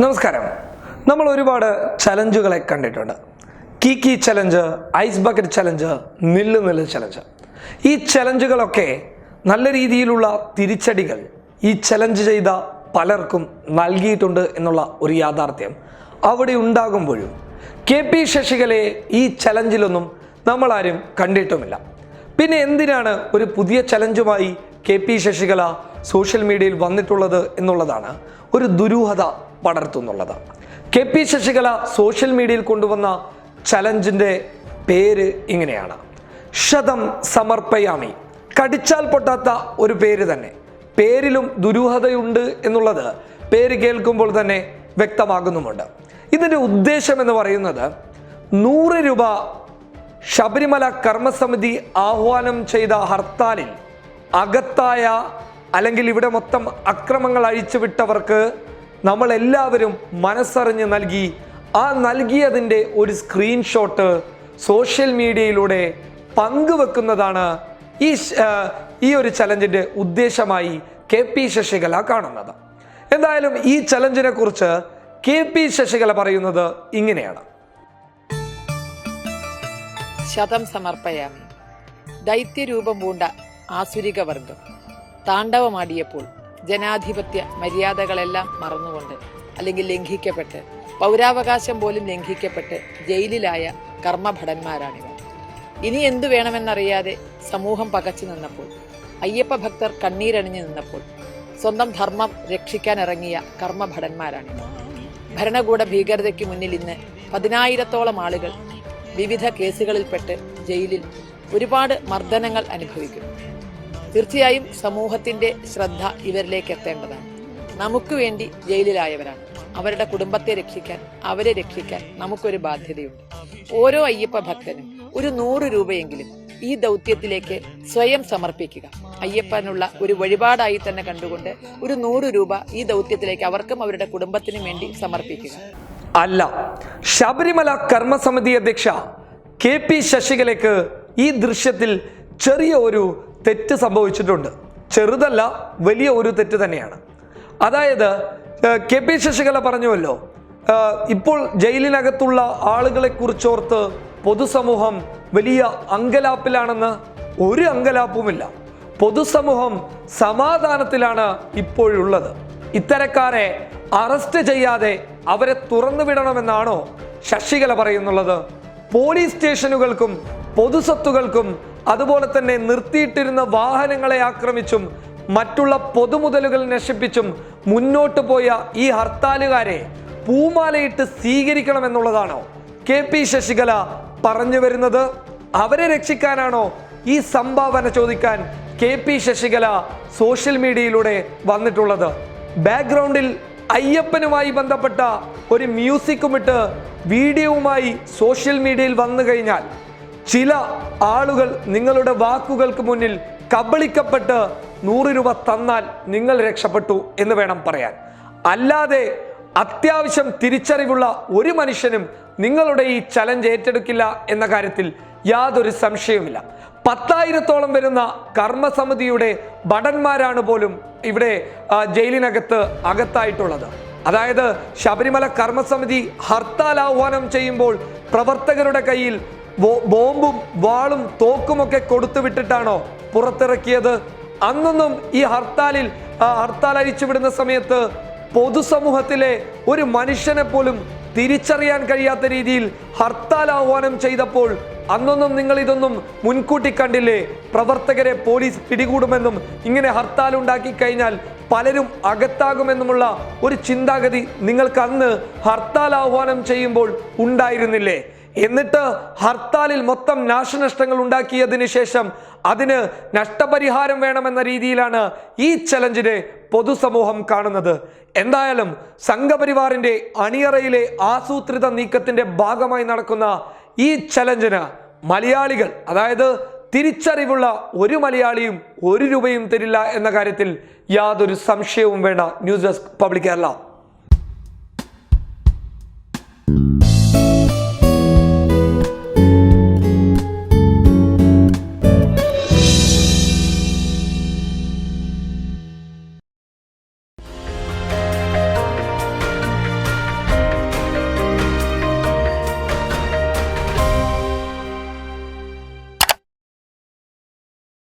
നമസ്കാരം. നമ്മൾ ഒരുപാട് ചലഞ്ചുകളെ കണ്ടിട്ടുണ്ട്. Kiki challenge ice bucket challenge നില്ല് നില്ല് ചലഞ്ച്. ഈ ചലഞ്ചുകളൊക്കെ നല്ല രീതിയിലുള്ള തിരിച്ചടികൾ ഈ ചലഞ്ച് ചെയ്ത പലർക്കും നൽകിയിട്ടുണ്ട് എന്നുള്ള ഒരു യാഥാർത്ഥ്യം അവിടെ ഉണ്ടാകുമ്പോഴും കെ പി ശശികലയെ ഈ ചലഞ്ചിലൊന്നും നമ്മളാരും കണ്ടിട്ടുമില്ല. പിന്നെ എന്തിനാണ് ഒരു പുതിയ ചലഞ്ചുമായി കെ പി ശശികല സോഷ്യൽ മീഡിയയിൽ വന്നിട്ടുള്ളത് എന്നുള്ളതാണ് ഒരു ദുരൂഹത പടർത്തുന്നുള്ളത്. കെ പി ശശികല സോഷ്യൽ മീഡിയയിൽ കൊണ്ടുവന്ന ചലഞ്ചിന്റെ പേര് ഇങ്ങനെയാണ്. ശതം സമർപ്പയാമി. കടിച്ചാൽ പൊട്ടാത്ത ഒരു പേര് തന്നെ. പേരിലും ദുരൂഹതയുണ്ട് എന്നുള്ളത് പേര് കേൾക്കുമ്പോൾ തന്നെ വ്യക്തമാകുന്നുമുണ്ട്. ഇതിന്റെ ഉദ്ദേശം എന്ന് പറയുന്നത് നൂറ് രൂപ ശബരിമല കർമ്മസമിതി ആഹ്വാനം ചെയ്ത ഹർത്താലിൽ അകത്തായ അല്ലെങ്കിൽ ഇവിടെ മൊത്തം അക്രമങ്ങൾ അഴിച്ചുവിട്ടവർക്ക് നമ്മൾ എല്ലാവരും മനസ്സറിഞ്ഞ് നൽകി ആ നൽകിയതിന്റെ ഒരു സ്ക്രീൻഷോട്ട് സോഷ്യൽ മീഡിയയിലൂടെ പങ്കുവെക്കുന്നതാണ് ഈ ഈ ഒരു ചലഞ്ചിന്റെ ഉദ്ദേശമായി കെ പി ശശികല കാണുന്നത്. എന്തായാലും ഈ ചലഞ്ചിനെ കുറിച്ച് കെ പി ശശികല പറയുന്നത് ഇങ്ങനെയാണ്. ശതം സമർപ്പയാമി ദൈത്യരൂപം പൂണ്ട ആസുരിക വർഗം. താണ്ഡവമാടിയപ്പോൾ ജനാധിപത്യ മര്യാദകളെല്ലാം മറന്നുകൊണ്ട് അല്ലെങ്കിൽ ലംഘിക്കപ്പെട്ട് പൗരാവകാശം പോലും ലംഘിക്കപ്പെട്ട് ജയിലിലായ കർമ്മഭടന്മാരാണിവർ. ഇനി എന്തു വേണമെന്നറിയാതെ സമൂഹം പകച്ചു നിന്നപ്പോൾ അയ്യപ്പ ഭക്തർ കണ്ണീരണിഞ്ഞു നിന്നപ്പോൾ സ്വന്തം ധർമ്മം രക്ഷിക്കാനിറങ്ങിയ കർമ്മഭടന്മാരാണിവർ. ഭരണകൂട ഭീകരതയ്ക്ക് മുന്നിൽ ഇന്ന് പതിനായിരത്തോളം ആളുകൾ വിവിധ കേസുകളിൽപ്പെട്ട് ജയിലിൽ ഒരുപാട് മർദ്ദനങ്ങൾ അനുഭവിക്കുന്നു. തീർച്ചയായും സമൂഹത്തിന്റെ ശ്രദ്ധ ഇവരിലേക്ക് എത്തേണ്ടതാണ്. നമുക്ക് വേണ്ടി ജയിലിലായവരാണ്. അവരുടെ കുടുംബത്തെ രക്ഷിക്കാൻ അവരെ രക്ഷിക്കാൻ നമുക്കൊരു ബാധ്യതയുണ്ട്. ഓരോ അയ്യപ്പ ഭക്തനും ഒരു നൂറ് രൂപയെങ്കിലും ഈ ദൗത്യത്തിലേക്ക് സ്വയം സമർപ്പിക്കുക. അയ്യപ്പനുള്ള ഒരു വഴിപാടായി തന്നെ കണ്ടുകൊണ്ട് ഒരു നൂറ് രൂപ ഈ ദൗത്യത്തിലേക്ക് അവർക്കും അവരുടെ കുടുംബത്തിനും വേണ്ടി സമർപ്പിക്കുക. അല്ല ശബരിമല കർമ്മസമിതി അധ്യക്ഷ കെ പി ശശികലയ്ക്ക് ഈ ദൃശ്യത്തിൽ ചെറിയ ഒരു തെറ്റ് സംഭവിച്ചിട്ടുണ്ട്. ചെറുതല്ല വലിയ ഒരു തെറ്റ് തന്നെയാണ്. അതായത് കെ പി ശശികല പറഞ്ഞുവല്ലോ ഇപ്പോൾ ജയിലിനകത്തുള്ള ആളുകളെ കുറിച്ചോർത്ത് പൊതുസമൂഹം വലിയ അങ്കലാപ്പിലാണെന്ന് ഒരു അങ്കലാപ്പുമില്ല. പൊതുസമൂഹം സമാധാനത്തിലാണ് ഇപ്പോഴുള്ളത്. ഇത്തരക്കാരെ അറസ്റ്റ് ചെയ്യാതെ അവരെ തുറന്നു വിടണമെന്നാണോ ശശികല പറയുന്നുള്ളത്? പോലീസ് സ്റ്റേഷനുകൾക്കും പൊതുസ്വത്തുകൾക്കും അതുപോലെ തന്നെ നിർത്തിയിട്ടിരുന്ന വാഹനങ്ങളെ ആക്രമിച്ചും മറ്റുള്ള പൊതുമുതലുകൾ നശിപ്പിച്ചും മുന്നോട്ട് പോയ ഈ ഹർത്താലുകാരെ പൂമാലയിട്ട് സ്വീകരിക്കണമെന്നുള്ളതാണോ? കെ പി ശശികല പറഞ്ഞു വരുന്നത് അവരെ രക്ഷിക്കാനാണോ ഈ സംഭാവന ചോദിക്കാൻ കെ പി ശശികല സോഷ്യൽ മീഡിയയിലൂടെ വന്നിട്ടുള്ളത്? ബാക്ക്ഗ്രൗണ്ടിൽ അയ്യപ്പനുമായി ബന്ധപ്പെട്ട ഒരു മ്യൂസിക്കുമിട്ട് വീഡിയോവുമായി സോഷ്യൽ മീഡിയയിൽ വന്നു കഴിഞ്ഞാൽ ചില ആളുകൾ നിങ്ങളുടെ വാക്കുകൾക്ക് മുന്നിൽ കബളിക്കപ്പെട്ട് നൂറ് രൂപ തന്നാൽ നിങ്ങൾ രക്ഷപ്പെട്ടു എന്ന് വേണം പറയാൻ. അല്ലാതെ അത്യാവശ്യം തിരിച്ചറിവുള്ള ഒരു മനുഷ്യനും നിങ്ങളുടെ ഈ ചലഞ്ച് ഏറ്റെടുക്കില്ല എന്ന കാര്യത്തിൽ യാതൊരു സംശയവുമില്ല. പത്തായിരത്തോളം വരുന്ന കർമ്മസമിതിയുടെ ഭടന്മാരാണ് പോലും ഇവിടെ ജയിലിനകത്ത് അകത്തായിട്ടുള്ളത്. അതായത് ശബരിമല കർമ്മസമിതി ഹർത്താൽ ആഹ്വാനം ചെയ്യുമ്പോൾ പ്രവർത്തകരുടെ കയ്യിൽ ബോംബും വാളും തോക്കുമൊക്കെ കൊടുത്തു വിട്ടിട്ടാണോ പുറത്തിറക്കിയത്? അന്നൊന്നും ഈ ഹർത്താലിൽ ഹർത്താൽ അഴിച്ചുവിടുന്ന സമയത്ത് പൊതുസമൂഹത്തിലെ ഒരു മനുഷ്യനെ പോലും തിരിച്ചറിയാൻ കഴിയാത്ത രീതിയിൽ ഹർത്താൽ ആഹ്വാനം ചെയ്തപ്പോൾ അന്നൊന്നും നിങ്ങൾ ഇതൊന്നും മുൻകൂട്ടി കണ്ടില്ലേ? പ്രവർത്തകരെ പോലീസ് പിടികൂടുമെന്നും ഇങ്ങനെ ഹർത്താൽ ഉണ്ടാക്കി കഴിഞ്ഞാൽ പലരും അകത്താകുമെന്നുമുള്ള ഒരു ചിന്താഗതി നിങ്ങൾക്ക് അന്ന് ഹർത്താൽ ആഹ്വാനം ചെയ്യുമ്പോൾ ഉണ്ടായിരുന്നില്ലേ? എന്നിട്ട് ഹർത്താലിൽ മൊത്തം നാശനഷ്ടങ്ങൾ ഉണ്ടാക്കിയതിന് ശേഷം അതിന് നഷ്ടപരിഹാരം വേണമെന്ന രീതിയിലാണ് ഈ ചലഞ്ചിനെ പൊതുസമൂഹം കാണുന്നത്. എന്തായാലും സംഘപരിവാറിന്റെ അണിയറയിലെ ആസൂത്രിത നീക്കത്തിന്റെ ഭാഗമായി നടക്കുന്ന ഈ ചലഞ്ചിന് മലയാളികൾ അതായത് തിരിച്ചറിവുള്ള ഒരു മലയാളിയും ഒരു രൂപയും തരില്ല എന്ന കാര്യത്തിൽ യാതൊരു സംശയവും വേണ്ട. News desk public Kerala.